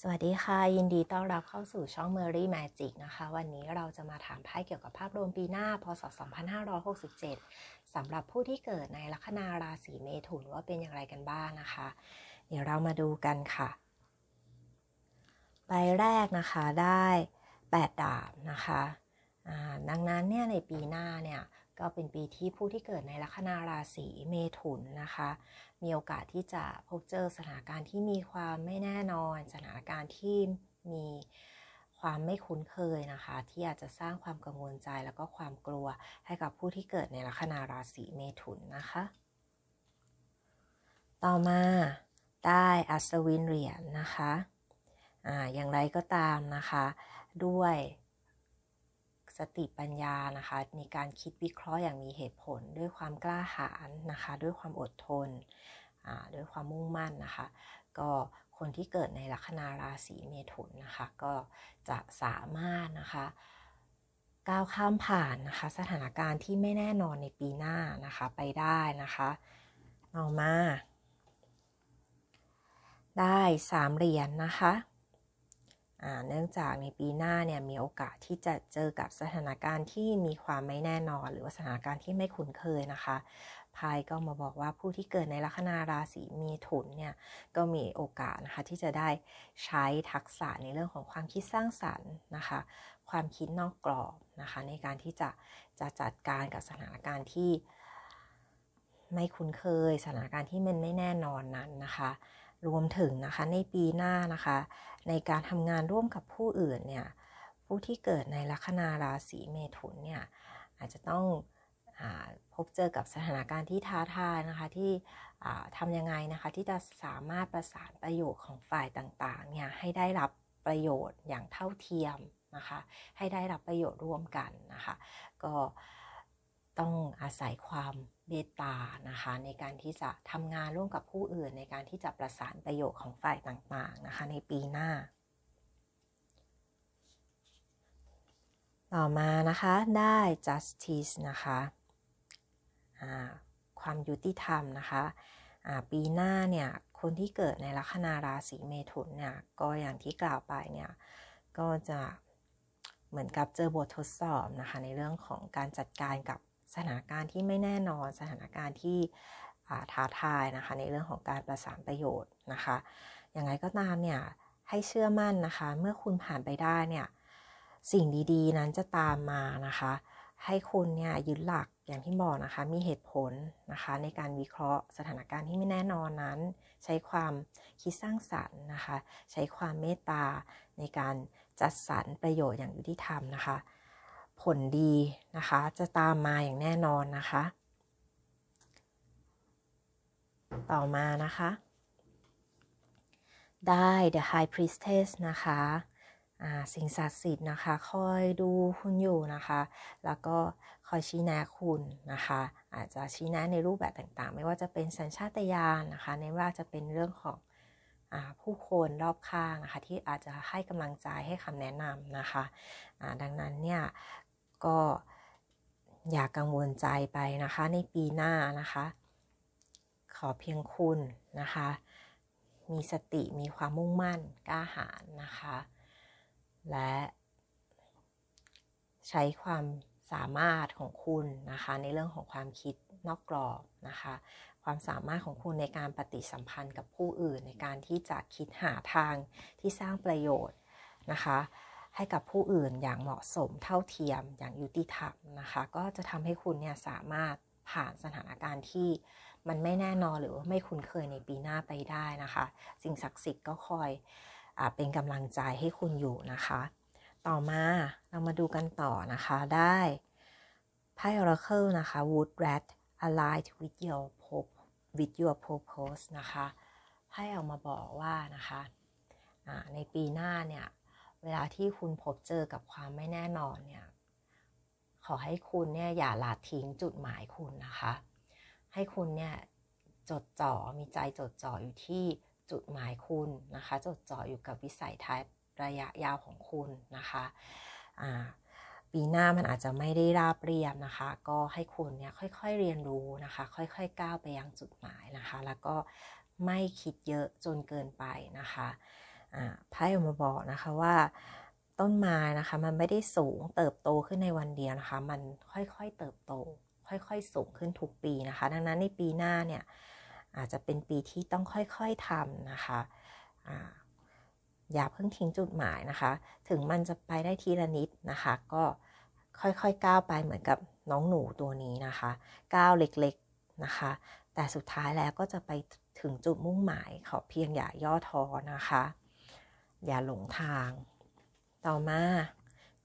สวัสดีค่ะ ยินดีต้อนรับเข้าสู่ช่อง Mary Magic นะคะ วันนี้เราจะมาถามไพ่เกี่ยวกับภาพรวมปีหน้าพศ 2567 สำหรับผู้ที่เกิดในลัคนาราศีเมถุนว่าเป็นอย่างไรกันบ้างนะคะ เดี๋ยวเรามาดูกันค่ะ ใบแรกนะคะได้ 8 ดาบนะคะดังนั้นเนี่ยในปีหน้าเนี่ย ก็เป็นปีที่ผู้ที่เกิดในลัคนาราศีเมถุนนะคะ มีโอกาสที่จะพบเจอสถานการณ์ที่มีความไม่แน่นอน สถานการณ์ที่มีความไม่คุ้นเคยนะคะ ที่อาจจะสร้างความกังวลใจแล้วก็ความกลัวให้กับผู้ที่เกิดในลัคนาราศีเมถุนนะคะ ต่อมาได้อัศวินเหรียญนนะคะอ่าอย่างไรก็ตามนะคะ ด้วย สติปัญญานะคะในการคิดวิเคราะห์อย่างมีเหตุผล ด้วยความกล้าหาญนะคะ ด้วยความอดทนด้วยความมุ่งมั่นนะคะ ก็คนที่เกิดในลัคนาราศีเมถุนนะคะ ก็จะสามารถนะคะก้าวข้ามผ่านนะคะสถานการณ์ที่ไม่แน่นอนในปีหน้านะคะไปได้นะคะเอามา ได้สามเหรียญนนะคะ เนื่องจากในปีหน้าเนี่ยมีโอกาสที่จะเจอกับสถานการณ์ที่มีความไม่แน่นอน หรือว่าสถานการณ์ที่ไม่คุ้นเคยนะคะพายก็มาบอกว่าผู้ที่เกิดในลัคนาราศีมีถุนเนี่ยก็มีโอกาสนะคะที่จะได้ใช้ทักษะในเรื่องของความคิดสร้างสรรค์นะคะ ความคิดนอกกรอบนะคะในการที่จะจะจัดการกับสถานการณ์ที่ไม่คุ้นเคย สถานการณ์ที่มันไม่แน่นอนนั้นนะคะ รวมถึงนะคะในปีหน้านะคะ ในการทำงานร่วมกับผู้อื่นเนี่ยผู้ที่เกิดในลัคนาราศีเมถุนเนี่ยอาจจะต้องอพบเจอกับสถานการณ์ที่ท้าทายนะคะที่ทำยังไงนะคะที่จะสามารถประสานประโยชน์ของฝ่ายต่างๆเนี่ยให้ได้รับประโยชน์อย่างเท่าเทียมนะคะให้ได้รับประโยชน์ร่วมกันนะคะก็ต้องอาศัยความ เมตตานะคะในการที่จะทำงานร่วมกับผู้อื่น ในการที่จะประสานประโยชน์ของฝ่ายต่างๆนะคะในปีหน้า ต่อมานะคะได้ justice นะคะความยุติธรรมนะคะปีหน้าเนี่ยคนที่เกิดในลัคนาราศีเมถุนเนี่ยก็อย่างที่กล่าวไปเนี่ยก็จะเหมือนกับเจอบททดสอบนะคะในเรื่องของการจัดการกับ สถานการณ์ที่ไม่แน่นอน สถานการณ์ที่ท้าทายนะคะในเรื่องของการประสานประโยชน์นะคะอย่างไรก็ตามเนี่ยให้เชื่อมั่นนะคะ เมื่อคุณผ่านไปได้เนี่ยสิ่งดีๆ นั้นจะตามมานะคะ ให้คุณเนี่ยยึดหลักอย่างที่บอกนะคะ มีเหตุผลนะคะ ในการวิเคราะห์สถานการณ์ที่ไม่แน่นอนนั้น ใช้ความคิดสร้างสรรค์นะคะ ใช้ความเมตตาในการจัดสรรประโยชน์อย่างยุติธรรมนะคะ ผลดีนะคะ จะตามมาอย่างแน่นอนนะคะ ต่อมานะคะ ได้ The High Priestess นะคะสิ่งศักดิ์สิทธิ์นะคะ คอยดูคุณอยู่นะคะ แล้วก็คอยชี้แนะคุณนะคะ อาจจะชี้แนะในรูปแบบต่างๆ ไม่ว่าจะเป็นสัญชาตญาณนะคะ ในว่าจะเป็นเรื่องของอผู้คนรอบข้างนะคะ ที่อาจจะให้กำลังใจให้คำแนะนำนะคะดังนั้นเนี่ย ก็อย่ากกังวลใจไปนะคะ ในปีหน้านะคะ ขอเพียงคุณนะคะ มีสติมีความมุ่งมั่นกล้าหาญนะคะ และใช้ความสามารถของคุณนะคะ ในเรื่องของความคิดนอกกรอบนะคะ ความสามารถของคุณในการปฏิสัมพันธ์กับผู้อื่น ในการที่จะคิดหาทางที่สร้างประโยชน์นะคะ ให้กับผู้อื่นอย่างเหมาะสมเท่าเทียมอย่างยุติธรรมนะคะ ก็จะทำให้คุณเนี่ยสามารถผ่านสถานการณ์ที่มันไม่แน่นอนหรือว่าไม่คุ้นเคยในปีหน้าไปได้นะคะ สิ่งศักดิ์สิทธิ์ก็คอยอเป็นกำลังใจให้คุณอยู่นะคะ ต่อมาเรามาดูกันต่อนะคะได้ไพ่ Oracle นะคะ Wood Rat aligned with your with your purpose นะคะไพ่ออกมาบอกว่านะคะในปีหน้าเนี่ย เวลาที่คุณพบเจอกับความไม่แน่นอนเนี่ย ขอให้คุณเนี่ยอย่าละทิ้งจุดหมายคุณนะคะ ให้คุณเนี่ยจดจ่อมีใจจดจ่ออยู่ที่จุดหมายคุณนะคะ จดจ่ออยู่กับวิสัยทัศน์ระยะยาวของคุณนะคะปีหน้ามันอาจจะไม่ได้ราบเรียบนะคะ ก็ให้คุณเนี่ยค่อยๆเรียนรู้นะคะ ค่อยๆก้าวไปยังจุดหมายนะคะ แล้วก็ไม่คิดเยอะจนเกินไปนะคะ ไพ่ออกมาบอกนะคะว่าต้นไม้นะคะมันไม่ได้สูงเติบโตขึ้นในวันเดียวนะคะ มันค่อยๆเติบโต ค่อยๆสูงขึ้นทุกปีนะคะ ดังนั้นในปีหน้าเนี่ยอาจจะเป็นปีที่ต้องค่อยๆทำนะคะอย่าเพิ่งทิ้งจุดหมายนะคะ ถึงมันจะไปได้ทีละนิดนะคะ ก็ค่อยๆก้าวไปเหมือนกับน้องหนูตัวนี้นะคะก้าวเล็กๆนะคะ แต่สุดท้ายแล้วก็จะไปถึงจุดมุ่งหมายขอเพียงอย่าย่อท้อนะคะ อย่าหลงทาง ต่อมา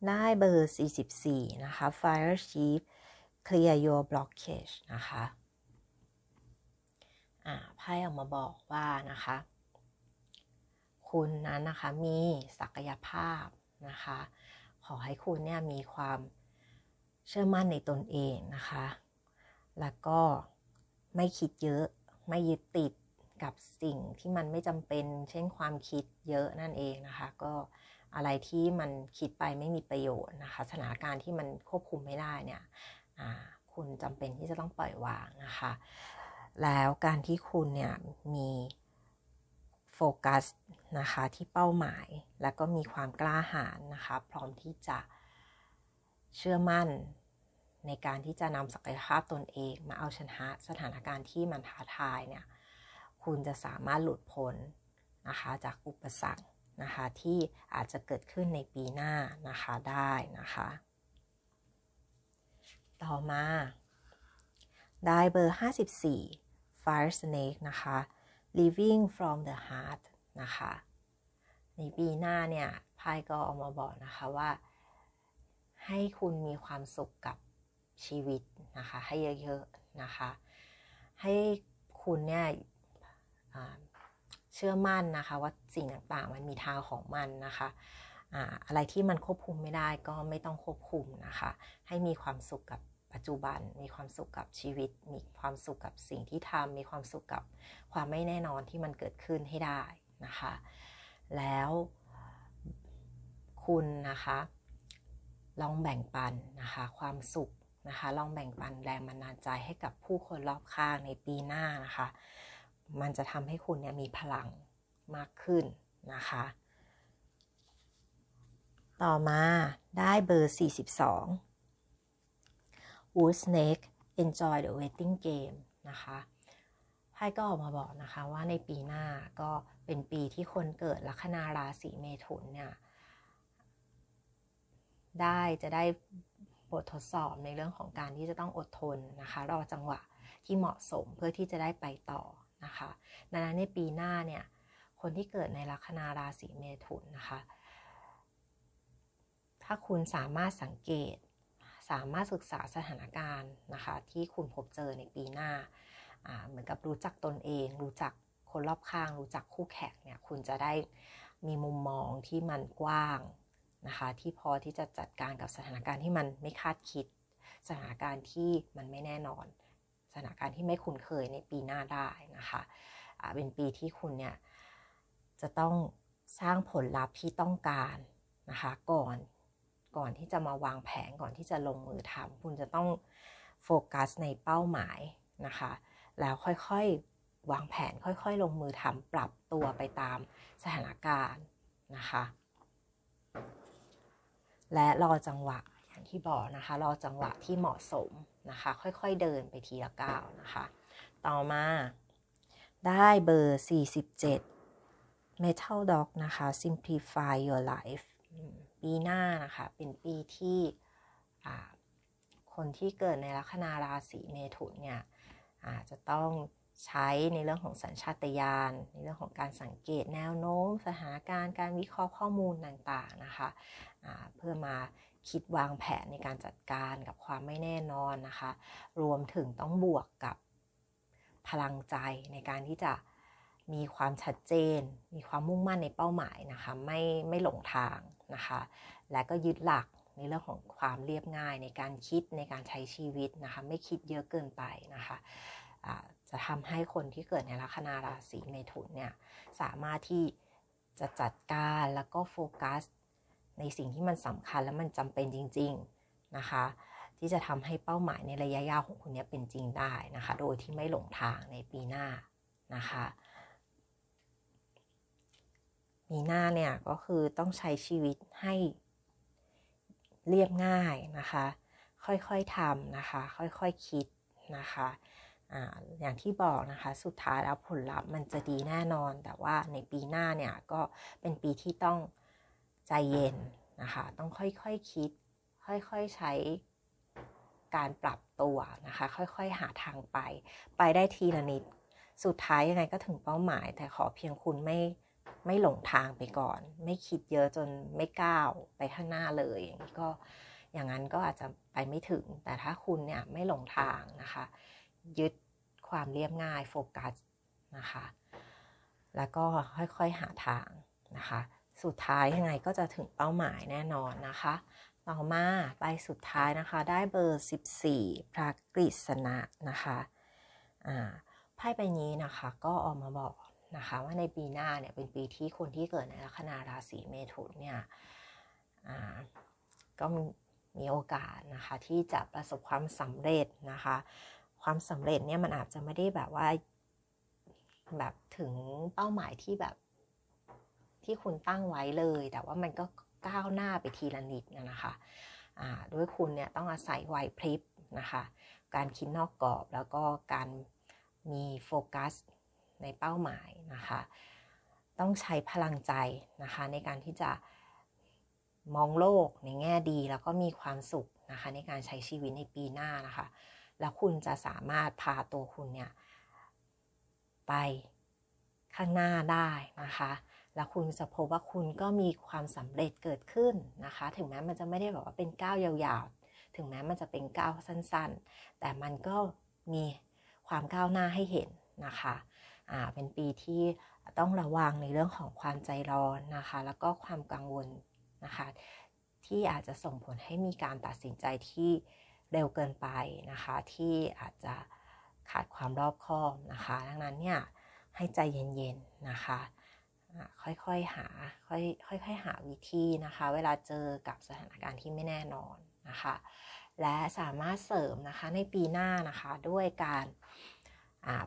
ได้เบอร์ 44 นะคะ Fire Chief Clear Your Blockage นะคะไพ่ออกมาบอกว่านะคะ คุณนั้นนะคะมีศักยภาพนะคะ ขอให้คุณเนี่ยมีความเชื่อมั่นในตนเองนะคะ แล้วก็ไม่คิดเยอะ ไม่ยึดติด กับสิ่งที่มันไม่จำเป็น เช่นความคิดเยอะนั่นเองนะคะ ก็อะไรที่มันคิดไปไม่มีประโยชน์นะคะสถานการณ์ที่มันควบคุมไม่ได้เนี่ยคุณจำเป็นที่จะต้องปล่อยวางนะคะ แล้วการที่คุณเนี่ยมีโฟกัสนะคะที่เป้าหมายแล้วก็มีความกล้าหาญนะคะ พร้อมที่จะเชื่อมั่นในการที่จะนำศักยภาพตนเอง มาเอาชนะสถานการณ์ที่มันท้าทายเนี่ย คุณจะสามารถหลุดพ้นนะคะจากอุปสรรคนะคะที่อาจจะเกิดขึ้นในปีหน้านะคะได้นะคะ ต่อมา ได้เบอร์ 54 Fire Snake นะคะ Living from the Heart นะคะในปีหน้าเนี่ยไพ่ก็ออกมาบอกนะคะว่า ให้คุณมีความสุขกับชีวิตนะคะ ให้เยอะๆนะคะ ให้คุณเนี่ย เชื่อมั่นนะคะ ว่าสิ่งต่างๆ มันมีทางของมันนะคะอะไรที่มันควบคุมไม่ได้ก็ไม่ต้องควบคุมนะคะ ให้มีความสุขกับปัจจุบัน มีความสุขกับชีวิต มีความสุขกับสิ่งที่ทำมีความสุขกับความไม่แน่นอนที่มันเกิดขึ้นให้ได้นะคะ แล้วคุณนะคะ ลองแบ่งปันนะคะ ความสุขนะคะ ลองแบ่งปันแรงบันดาลใจให้กับผู้คนรอบข้างในปีหน้านะคะ มันจะทำให้คุณเนี่ยมีพลังมากขึ้นนะคะ ต่อมาได้เบอร์ 42 Wood Snake Enjoy the Waiting Game นะคะไพ่ก็ออกมาบอกนะคะว่าในปีหน้าก็เป็นปีที่คนเกิดลัคนาราศีเมถุนเนี่ยได้จะได้บททดสอบในเรื่องของการที่จะต้องอดทนนะคะ รอจังหวะที่เหมาะสมเพื่อที่จะได้ไปต่อ นะคะดังนั้นในปีหน้าเนี่ยคนที่เกิดในลัคนาราศีเมถุนนะคะ ถ้าคุณสามารถสังเกต สามารถศึกษาสถานการณ์นะคะที่คุณพบเจอในปีหน้า เหมือนกับรู้จักตนเอง รู้จักคนรอบข้าง รู้จักคู่แข่งเนี่ยคุณจะได้มีมุมมองที่มันกว้างนะคะที่พอที่จะจัดการกับสถานการณ์ที่มันไม่คาดคิด สถานการณ์ที่มันไม่แน่นอน สถานการณ์ที่ไม่คุ้นเคยในปีหน้าได้นะคะเป็นปีที่คุณเนี่ยจะต้องสร้างผลลัพธ์ที่ต้องการนะคะก่อนก่อนที่จะมาวางแผนก่อนที่จะลงมือทำคุณจะต้องโฟกัสในเป้าหมายนะคะ แล้วค่อยๆวางแผนค่อยๆ ลงมือทำปรับตัวไปตามสถานการณ์นะคะ และรอจังหวะ อย่างที่บอกนะคะรอจังหวะที่เหมาะสมนะคะ ค่อยๆเดินไปทีละก้าวนะคะ ต่อมาได้เบอร์ 47 Metal Dog นะคะ Simplify Your Life ปีหน้านะคะ เป็นปีที่คนที่เกิดในลัคนาราศีเมถุนเนี่ยอาจจะต้อง ใช้ในเรื่องของสัญชาตญาณในเรื่องของการสังเกตแนวโน้ม สถานการณ์การวิเคราะห์ข้อมูลต่างๆนะคะเพื่อมาคิดวางแผนในการจัดการกับความไม่แน่นอนนะคะ รวมถึงต้องบวกกับพลังใจในการที่จะมีความชัดเจน มีความมุ่งมั่นในเป้าหมายนะคะไม่ไม่หลงทางนะคะ และก็ยึดหลักในเรื่องของความเรียบง่ายในการคิดในการใช้ชีวิตนะคะ ไม่คิดเยอะเกินไปนะคะ จะทำให้คนที่เกิดในลัคนาราศีเมถุนเนี่ยสามารถที่จะจัดการแล้วก็โฟกัส ในสิ่งที่มันสำคัญและมันจำเป็นจริง ๆนะคะ ที่จะทำให้เป้าหมายในระยะยาวของคุณเนี่ยเป็นจริงได้นะคะ โดยที่ไม่หลงทางในปีหน้านะคะปีหน้าเนี่ยก็คือต้องใช้ชีวิตให้เรียบง่ายนะคะ ค่อยๆทำนะคะ ค่อยๆคคิดนะคะ อย่างที่บอกนะคะ สุดท้ายแล้วผลลัพธ์มันจะดีแน่นอน แต่ว่าในปีหน้าเนี่ยก็เป็นปีที่ต้องใจเย็นนะคะ ต้องค่อยๆคคิด ค่อยๆใช้การปรับตัวนะคะ ค่อยๆหาทางไป ไปได้ทีละนิด สุดท้ายยังไงก็ถึงเป้าหมาย แต่ขอเพียงคุณไม่ไม่หลงทางไปก่อน ไม่คิดเยอะจนไม่ก้าวไปข้างหน้าเลย อย่างนี้ก็อย่างนั้นก็อาจจะไปไม่ถึง แต่ถ้าคุณเนี่ยไม่หลงทางนะคะ ยึดความเรียบง่ายโฟกัสนะคะ แล้วก็ค่อยๆหาทางนะคะ สุดท้ายยังไงก็จะถึงเป้าหมายแน่นอนนะคะ ต่อมาใบสุดท้ายนะคะได้เบอร์ 14 พระกฤษณะนะคะไพ่ใบนี้นะคะก็ออกมาบอกนะคะว่าในปีหน้าเนี่ยเป็นปีที่คนที่เกิดในลัคนาราศีเมถุนเนี่ยก็มีโอกาสนะคะที่จะประสบความสำเร็จนะคะ ความสำเร็จเนี่ยมันอาจจะไม่ได้แบบว่าแบบถึงเป้าหมายที่แบบที่คุณตั้งไว้เลย แต่ว่ามันก็ก้าวหน้าไปทีละนิดนะคะด้วยคุณเนี่ยต้องอาศัยไหวพริบนะคะ การคิดนอกกรอบแล้วก็การมีโฟกัสในเป้าหมายนะคะ ต้องใช้พลังใจนะคะในการที่จะมองโลกในแง่ดีแล้วก็มีความสุขนะคะในการใช้ชีวิตในปีหน้านะคะ แล้วคุณจะสามารถพาตัวคุณเนี่ยไปข้างหน้าได้นะคะ แล้วคุณจะพบว่าคุณก็มีความสำเร็จเกิดขึ้นนะคะ ถึงแม้มันจะไม่ได้แบบว่าเป็นก้าวยาวๆ ถึงแม้มันจะเป็นก้าวสั้นๆ แต่มันก็มีความก้าวหน้าให้เห็นนะคะอ่าเป็นปีที่ต้องระวังในเรื่องของความใจร้อนนะคะ แล้วก็ความกังวลนะคะ ที่อาจจะส่งผลให้มีการตัดสินใจที่ เร็วเกินไปนะคะ ที่อาจจะขาดความรอบคอบนะคะ ดังนั้นเนี่ยให้ใจเย็นๆนะคะค่อยๆหาค่อยๆหาวิธีนะคะ เวลาเจอกับสถานการณ์ที่ไม่แน่นอนนะคะ และสามารถเสริมนะคะในปีหน้านะคะด้วยการ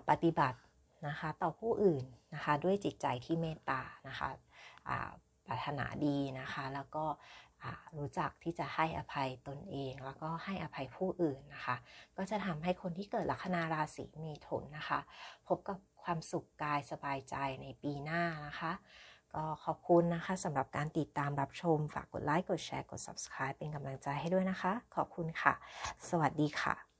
ปฏิบัตินะคะต่อผู้อื่นนะคะด้วยจิตใจที่เมตตานะคะปรารถนาดีนะคะ แล้วก็ รู้จักที่จะให้อภัยตนเอง แล้วก็ให้อภัยผู้อื่นนะคะ ก็จะทำให้คนที่เกิดลัคนาราศีมีถุนนะคะ พบกับความสุขกายสบายใจในปีหน้านะคะ ก็ขอบคุณนะคะสำหรับการติดตามรับชม ฝากกดไลค์กดแชร์กด subscribe เป็นกำลังใจให้ด้วยนะคะ ขอบคุณค่ะ สวัสดีค่ะ